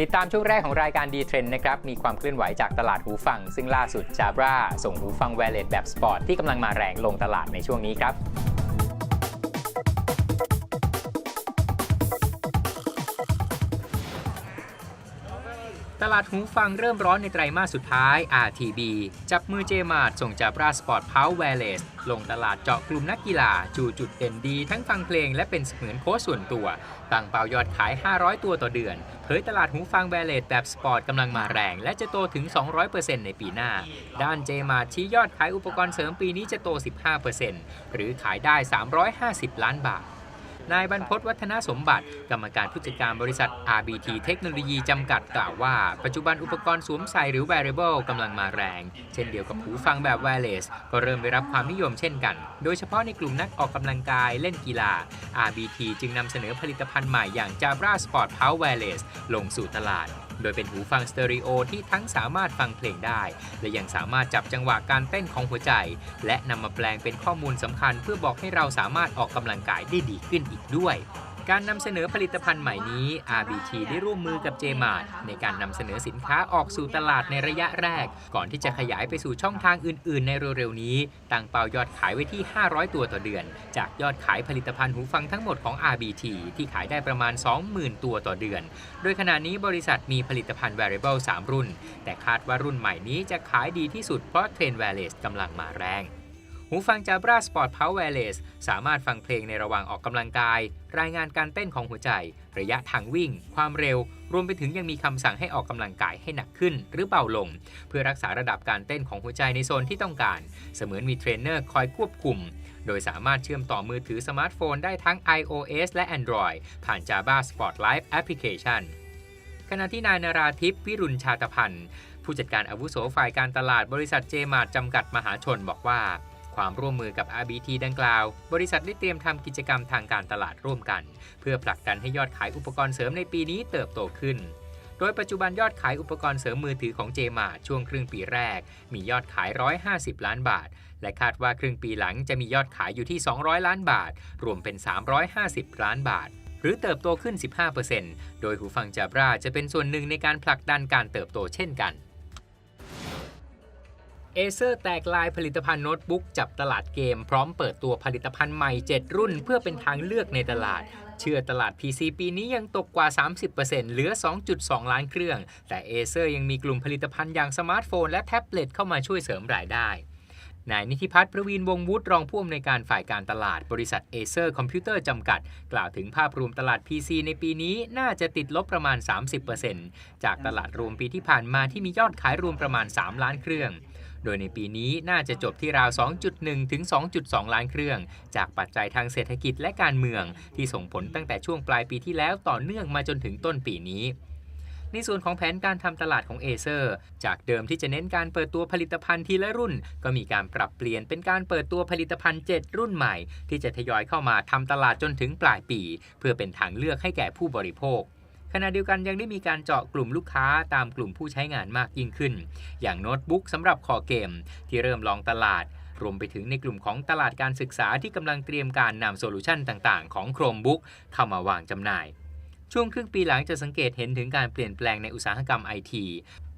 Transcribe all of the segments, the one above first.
ติดตามช่วงแรกของรายการดีเทรนด์นะครับ มีความเคลื่อนไหวจากตลาดหูฟัง ซึ่งล่าสุดจาบราส่งหูฟังแวร์เลตแบบสปอร์ตที่กำลังมาแรงลงตลาดในช่วงนี้ครับ ตลาดหูฟังเริ่มร้อนในไตรมาสสุดท้าย RTB จับมือเจมาร์ส่งจากราสปอร์ตเพาแวเลสลงตลาดเจาะกลุ่มนักกีฬาจูจุดเด่นดีทั้งฟังเพลงและเป็นเสมือนโค้ชส่วนตัว ตั้งเป้ายอดขาย 500 ตัวต่อเดือน เผยตลาดหูฟังแวเลสแบบสปอร์ตกำลังมาแรง และจะโตถึง 200%ในปีหน้า ด้านเจมาร์ชี้ยอดขายอุปกรณ์เสริมปีนี้จะโต 15%หรือขายได้ 350 ล้านบาท นายบรรพศวัฒนสมบัติ กรรมการผู้จัดการบริษัท RBT เทคโนโลยี จำกัดกล่าวว่า ปัจจุบันอุปกรณ์สวมใส่หรือ wearable กำลังมาแรง เช่นเดียวกับหูฟังแบบ wireless ก็เริ่มได้รับความนิยมเช่นกัน โดยเฉพาะในกลุ่มนักออกกำลังกายเล่นกีฬา RBT จึงนำเสนอผลิตภัณฑ์ใหม่อย่าง Jabra Sport Power Wireless ลงสู่ตลาด โดยเป็นหูฟังสเตอริโอที่ทั้งสามารถฟังเพลงได้ และยังสามารถจับจังหวะการเต้นของหัวใจ และนำมาแปลงเป็นข้อมูลสำคัญ เพื่อบอกให้เราสามารถออกกำลังกายได้ดีขึ้นอีกด้วย การนำเสนอผลิตภัณฑ์ใหม่นี้ RBT ได้ร่วมมือกับ JMart ในการนำเสนอสินค้าออกสู่ตลาดในระยะแรก ก่อนที่จะขยายไปสู่ช่องทางอื่น ๆ ในเร็ว ๆ นี้ ตั้งเป้ายอดขายไว้ที่ 500 ตัวต่อเดือน จากยอดขายผลิตภัณฑ์หูฟังทั้งหมดของ RBT ที่ขายได้ประมาณ 20,000 ตัวต่อเดือน โดยขณะนี้บริษัทมีผลิตภัณฑ์ Wearable 3 รุ่น แต่คาดว่ารุ่นใหม่นี้จะขายดีที่สุดเพราะเทรนด์ Wireless กำลังมาแรง หูฟัง Jabra Sport Power Wireless สามารถฟังเพลงในระหว่างออกกำลังกาย รายงานการเต้นของหัวใจ ระยะทางวิ่ง ความเร็ว รวมไปถึงยังมีคำสั่งให้ออกกำลังกายให้หนักขึ้นหรือเบาลง เพื่อรักษาระดับการเต้นของหัวใจในโซนที่ต้องการ เสมือนมีเทรนเนอร์คอยควบคุม โดยสามารถเชื่อมต่อมือถือสมาร์ทโฟนได้ทั้ง iOS และ Android ผ่าน Jabra Sport Live Application ขณะที่นายนาราทิพย์วิรุณชาตพันธ์ผู้จัดการอาวุโสฝ่ายการตลาดบริษัทเจมาร์จำกัดมหาชนบอกว่า ความร่วมมือกับ RBT ดังกล่าว บริษัทได้เตรียมทำกิจกรรมทางการตลาดร่วมกัน เพื่อผลักดันให้ยอดขายอุปกรณ์เสริมในปีนี้เติบโตขึ้น โดยปัจจุบันยอดขายอุปกรณ์เสริมมือถือของเจมาช่วงครึ่งปีแรก มียอดขาย 150 ล้านบาท และคาดว่าครึ่งปีหลังจะมียอดขายอยู่ที่ 200 ล้านบาท รวมเป็น 350 ล้านบาทหรือเติบโตขึ้น 15%โดยหูฟังจาบราจะเป็นส่วนหนึ่งในการผลักดันการเติบโตเช่นกัน เอเซอร์แตกลายผลิตภัณฑ์โน้ตบุ๊กจับตลาดเกม พร้อมเปิดตัวผลิตภัณฑ์ใหม่ 7 รุ่น เพื่อเป็นทางเลือกในตลาด เชื่อตลาด PC ปีนี้ยังตกกว่า 30%เหลือ 2.2 ล้านเครื่อง แต่เอเซอร์ยังมีกลุ่มผลิตภัณฑ์อย่างสมาร์ทโฟนและแท็บเล็ตเข้ามาช่วยเสริมรายได้นายนิติพัฒน์ประวีนวงศ์วุฒิรองผู้อำนวยการฝ่ายการตลาดบริษัทเอเซอร์คอมพิวเตอร์จำกัด กล่าวถึงภาพรวมตลาด PC ในปีนี้น่าจะติดลบประมาณ 30%จากตลาดรวมปีที่ผ่านมาที่มียอดขายรวมประมาณ 3 ล้านเครื่อง โดยในปีนี้น่าจะจบที่ราว 2.1 ถึง 2.2 ล้านเครื่อง จากปัจจัยทางเศรษฐกิจและการเมือง ที่ส่งผลตั้งแต่ช่วงปลายปีที่แล้วต่อเนื่องมาจนถึงต้นปีนี้ในส่วนของแผนการทำตลาดของเอเซอร์จากเดิมที่จะเน้นการเปิดตัวผลิตภัณฑ์ทีละรุ่น ก็มีการปรับเปลี่ยนเป็นการเปิดตัวผลิตภัณฑ์ 7 รุ่นใหม่ ที่จะทยอยเข้ามาทำตลาดจนถึงปลายปี เพื่อเป็นทางเลือกให้แก่ผู้บริโภค ณะเดียวกันยังได้มีการเจาะกลุ่มลูกค้าตามกลุ่มผู้ใช้งานมากยิ่งขึ้น อย่างโน้ตบุ๊กสำหรับคอเกม ที่เริ่มลองตลาดรวมไปถึงในกลุ่มของตลาดการศึกษาที่กำลังเตรียมการนำโซลูชันต่างๆ ของ Chromebook เข้ามาวางจำหน่าย ช่วงครึ่งปีหลังจะสังเกตเห็นถึงการเปลี่ยนแปลงในอุตสาหกรรมไอที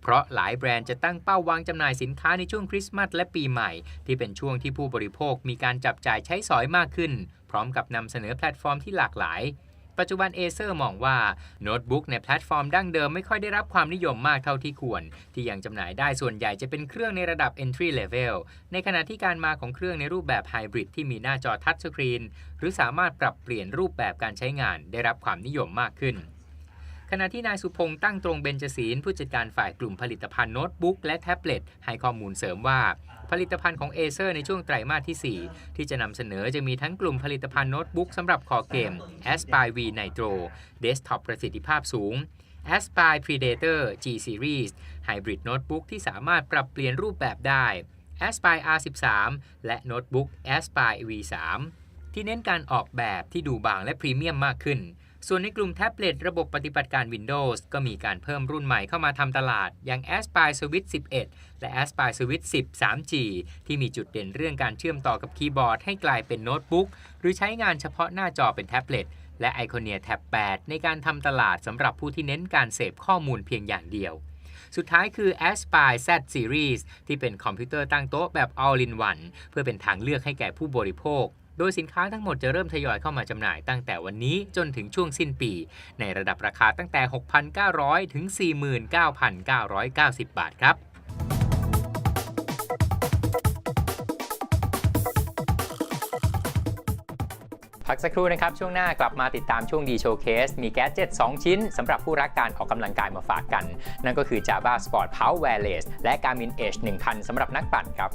เพราะหลายแบรนด์จะตั้งเป้าวางจำหน่ายสินค้าในช่วงคริสต์มาสและปีใหม่ ที่เป็นช่วงที่ผู้บริโภคมีการจับจ่ายใช้สอยมากขึ้น พร้อมกับนำเสนอแพลตฟอร์มที่หลากหลาย ปัจจุบันเอเซอร์มองว่าโน้ตบุ๊กในแพลตฟอร์มดั้งเดิมไม่ค่อยได้รับความนิยมมากเท่าที่ควร ที่ยังจำหน่ายได้ส่วนใหญ่จะเป็นเครื่องในระดับ entry level ในขณะที่การมาของเครื่องในรูปแบบไฮบริดที่มีหน้าจอทัชสกรีนหรือสามารถปรับเปลี่ยนรูปแบบการใช้งานได้รับความนิยมมากขึ้น ขณะที่นายสุพงษ์ตั้งตรงเบญจศีลผู้จัดการฝ่ายกลุ่มผลิตภัณฑ์โน้ตบุ๊กและแท็บเล็ตให้ข้อมูลเสริมว่า ผลิตภัณฑ์ของ Acer ในช่วงไตรมาสที่ 4 ที่จะนำเสนอจะมีทั้งกลุ่มผลิตภัณฑ์โน้ตบุ๊กสำหรับคอเกม Aspire V Nitro เดสก์ท็อปประสิทธิภาพสูง Aspire Predator G Series ไฮบริดโน้ตบุ๊กที่สามารถปรับเปลี่ยนรูปแบบได้ Aspire R13 และโน้ตบุ๊ก Aspire V3 ที่เน้นการออกแบบที่ดูบางและพรีเมียมมากขึ้น ส่วนในกลุ่มแท็บเล็ตระบบปฏิบัติการ Windows ก็มีการเพิ่มรุ่นใหม่เข้ามาทำตลาด อย่าง Aspire Switch 11 และ Aspire Switch 10 3G ที่มีจุดเด่นเรื่องการเชื่อมต่อกับคีย์บอร์ดให้กลายเป็นโน้ตบุ๊กหรือใช้งานเฉพาะหน้าจอเป็นแท็บเล็ตและ Iconia Tab 8 ในการทำตลาดสำหรับผู้ที่เน้นการเสพข้อมูลเพียงอย่างเดียวสุดท้ายคือ Aspire Z Series ที่เป็นคอมพิวเตอร์ตั้งโต๊ะแบบ All in One เพื่อเป็นทางเลือกให้แก่ผู้บริโภค โดยสินค้าทั้งหมดจะเริ่มทยอยเข้ามาจำหน่ายตั้งแต่วันนี้จนถึงช่วงสิ้นปี ในระดับราคาตั้งแต่ 6,900 ถึง 49,990 บาทครับพักสักครู่นะครับ ช่วงหน้ากลับมาติดตามช่วงดีโชว์เคส มีแก๊สเจ็ต2ชิ้นสำหรับผู้รักการออกกำลังกายมาฝากกัน นั่นก็คือ Java Sport Power Wireless และ Garmin Edge 1000สำหรับนักปั่นครับ